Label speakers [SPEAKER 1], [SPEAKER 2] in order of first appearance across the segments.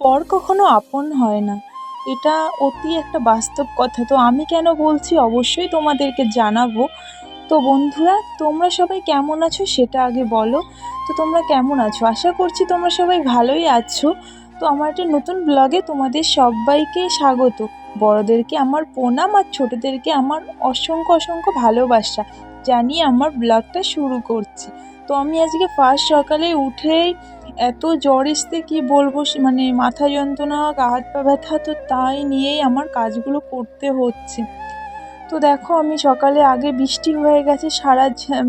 [SPEAKER 1] পর কখনো আপন হয় না। এটা অতি একটা বাস্তব কথা। তো আমি কেন বলছি? অবশ্যই তোমাদেরকে জানাব। তো বন্ধুরা, তোমরা সবাই কেমন আছো সেটা আগে বলো। তো তোমরা কেমন আছো? আশা করছি তোমরা সবাই ভালোই আছো। তো আমার একটা নতুন ব্লগে তোমাদের সবাইকে স্বাগত। বড়দেরকে আমার প্রণাম আর ছোটোদেরকে আমার অসংখ্য অসংখ্য ভালোবাসা। জানিয়ে আমার ব্লগটা শুরু করছি। তো আমি আজকে ফার্স্ট সকালে উঠেই এত জ্বর এসতে কী বলব? মানে মাথা যন্ত্রণা, গা হাত পা ব্যথা, তো তাই নিয়েই আমার কাজগুলো করতে হচ্ছে। তো দেখো, আমি সকালে আগে বৃষ্টি হয়ে গেছে, সারা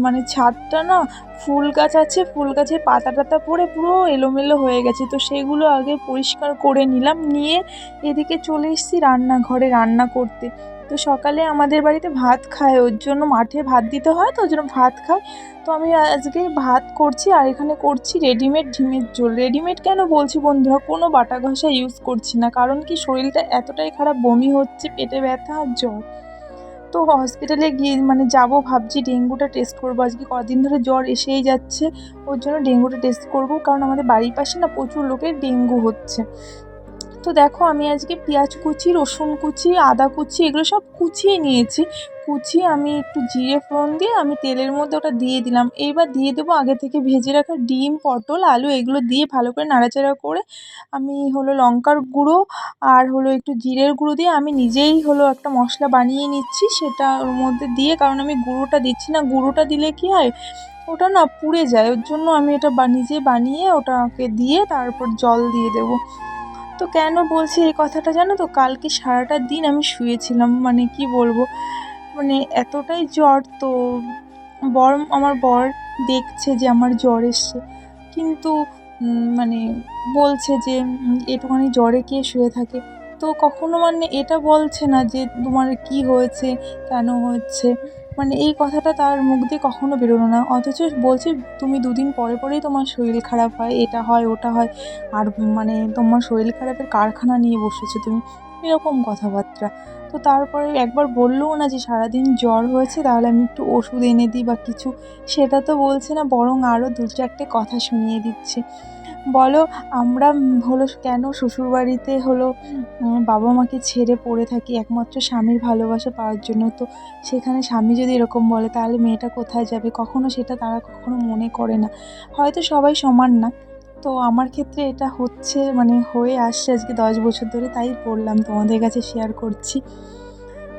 [SPEAKER 1] মানে ছাদটা না ফুল গাছ আছে, ফুল গাছের পাতা টাতা পড়ে পুরো এলোমেলো হয়ে গেছে। তো সেগুলো আগে পরিষ্কার করে নিলাম, নিয়ে এদিকে চলে এসেছি রান্নাঘরে রান্না করতে। তো সকালে আমাদের বাড়িতে ভাত খায়, ওর জন্য মাঠে ভাত দিতে হয় তো ওর জন্য ভাত খায়। তো আমি আজকে ভাত করছি আর এখানে করছি রেডিমেড ডিমের ঝোল। রেডিমেড কেন বলছি বন্ধুরা? কোনো বাটা ঘষা ইউজ করছি না, কারণ কি শরীরটা এতটাই খারাপ, বমি হচ্ছে, পেটে ব্যথা আর জ্বর। তো হসপিটালে গিয়ে মানে যাব, ভাবছি ডেঙ্গুটা টেস্ট করব। আজকে কদিন ধরে জ্বর এসেই যাচ্ছে, ওর জন্য ডেঙ্গুটা টেস্ট করব, কারণ আমাদের বাড়ির পাশে না প্রচুর লোকের ডেঙ্গু হচ্ছে। তো দেখো আমি আজকে পেঁয়াজ কুচি, রসুন কুচি, আদা কুচি, এগুলো সব কুচিয়ে নিয়েছি। কুচিয়ে আমি একটু জিরে ফোড়ন দিয়ে আমি তেলের মধ্যে ওটা দিয়ে দিলাম। এইবার দিয়ে দেবো আগে থেকে ভেজে রাখা ডিম, পটল, আলু, এগুলো দিয়ে ভালো করে নাড়াচাড়া করে আমি হলো লঙ্কার গুঁড়ো আর হলো একটু জিরের গুঁড়ো দিয়ে আমি নিজেই হলো একটা মশলা বানিয়ে নিচ্ছি সেটা ওর মধ্যে দিয়ে, কারণ আমি গুঁড়োটা দিচ্ছি না। গুঁড়োটা দিলে কি হয়, ওটা না পুড়ে যায়। ওর জন্য আমি এটা নিজে বানিয়ে ওটাকে দিয়ে তারপর জল দিয়ে দেবো। তো কেন বলছি এই কথাটা জানো তো? কালকে সারাটা দিন আমি শুয়েছিলাম মানে কি বলব? মানে এতটাই জ্বর তো বর আমার বর দেখছে যে আমার জ্বর এসছে। কিন্তু মানে বলছে যে উম, একটুখানি জ্বরে কে শুয়ে থাকে? তো কখনো মানে এটা বলছে না যে তোমার কি হয়েছে কেন হচ্ছে? মানে এই কথাটা তার মুখ দিয়ে কখনো বেরোলো না। অথচ বলছে, তুমি দুদিন পরে পরেই তোমার শরীর খারাপ হয়, এটা হয়, ওটা হয়। আর মানে তোমার শরীর খারাপের কারখানা নিয়ে বসেছো তুমি। এরকম কথাবার্তা। তো তারপরে একবার বললোও না যে, সারাদিন জ্বর হয়েছে, তাহলে আমি একটু ওষুধ এনে দিই বা কিছু। সেটা তো বলছে না, বরং আরও দু চারটে কথা শুনিয়ে দিচ্ছে। বলো, আমরা হলো কেন শ্বশুরবাড়িতে হলো বাবা মাকে ছেড়ে পড়ে থাকি? একমাত্র স্বামীর ভালোবাসা পাওয়ার জন্য। তো সেখানে স্বামী যদি এরকম বলে, তাহলে মেয়েটা কোথায় যাবে? কখনো সেটা তারা কখনো মনে করে না। হয়তো সবাই সমান না। তো আমার ক্ষেত্রে এটা হচ্ছে মানে হয়ে আসছে আজকে দশ বছর ধরে, তাই বললাম, তোমাদের কাছে শেয়ার করছি।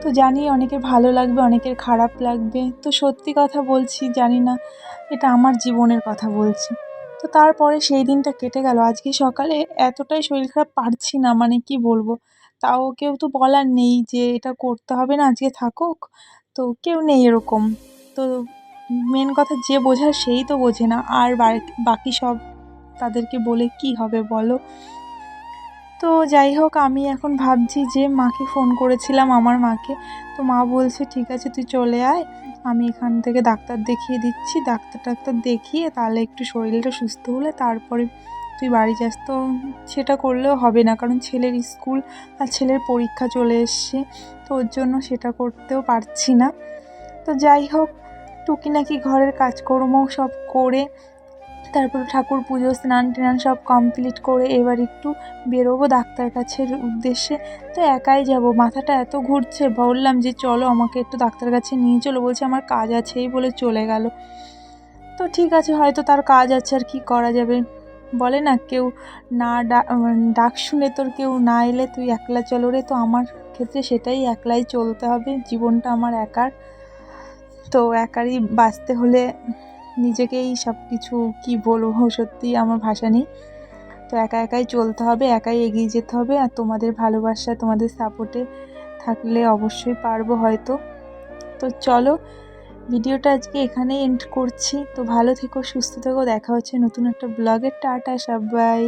[SPEAKER 1] তো জানি অনেকের ভালো লাগবে, অনেকের খারাপ লাগবে। তো সত্যি কথা বলছি, জানি না, এটা আমার জীবনের কথা বলছি। তো তারপরে সেই দিনটা কেটে গেল। আজকে সকালে এতটাই শরীর খারাপ পারছি না মানে কি বলব? তাও কেউ তো বলার নেই যে এটা করতে হবে না, আজকে থাকুক। তো কেউ নেই এরকম। তো মেন কথা যে বোঝার সেই তো বোঝে না। আর বাকি- সব তাদেরকে বলে কি হবে বলো? তো যাই হোক, আমি এখন ভাবছি যে মাকে ফোন করেছিলাম আমার মাকে। তো মা বলছে, ঠিক আছে, তুই চলে আয়। আমি এখান থেকে ডাক্তার দেখিয়ে দিচ্ছি। ডাক্তার টাক্তার দেখিয়ে তাহলে একটু শরীরটা সুস্থ হলে তারপরে তুই বাড়ি যাস। তো সেটা করলেও হবে না, কারণ ছেলের স্কুল আর ছেলের পরীক্ষা চলে এসছে। তো ওর জন্য সেটা করতেও পারছি না। তো যাই হোক, টুকিনাকি ঘরের কাজকর্ম সব করে তারপর ঠাকুর পুজো, স্নান টান সব কমপ্লিট করে এবার একটু বেরোবো ডাক্তার কাছের উদ্দেশ্যে। তো একাই যাব। মাথাটা এত ঘুরছে বললাম যে চলো আমাকে একটু ডাক্তার কাছে নিয়ে চলো। বলছে আমার কাজ আছে এই বলে চলে গেল। তো ঠিক আছে, হয়তো তার কাজ আছে, আর কি করা যাবে? বলে না, কেউ না ডাক শুনে তোর কেউ না এলে তুই একলা চলো রে। তো আমার ক্ষেত্রে সেটাই একলাই চলতে হবে। জীবনটা আমার একার। তো একারই বাঁচতে হলে নিজেকেই সব কিছু কী বলব সত্যি আমার ভাষা নেই। তো একা একাই চলতে হবে, একাই এগিয়ে যেতে হবে আর তোমাদের ভালোবাসা, তোমাদের সাপোর্টে থাকলে অবশ্যই পারব হয়তো। তো চলো, ভিডিওটা আজকে এখানেই এন্ড করছি। তো ভালো থেকো, সুস্থ থেকো, দেখা হচ্ছে নতুন একটা ব্লগের টাটা সবাই।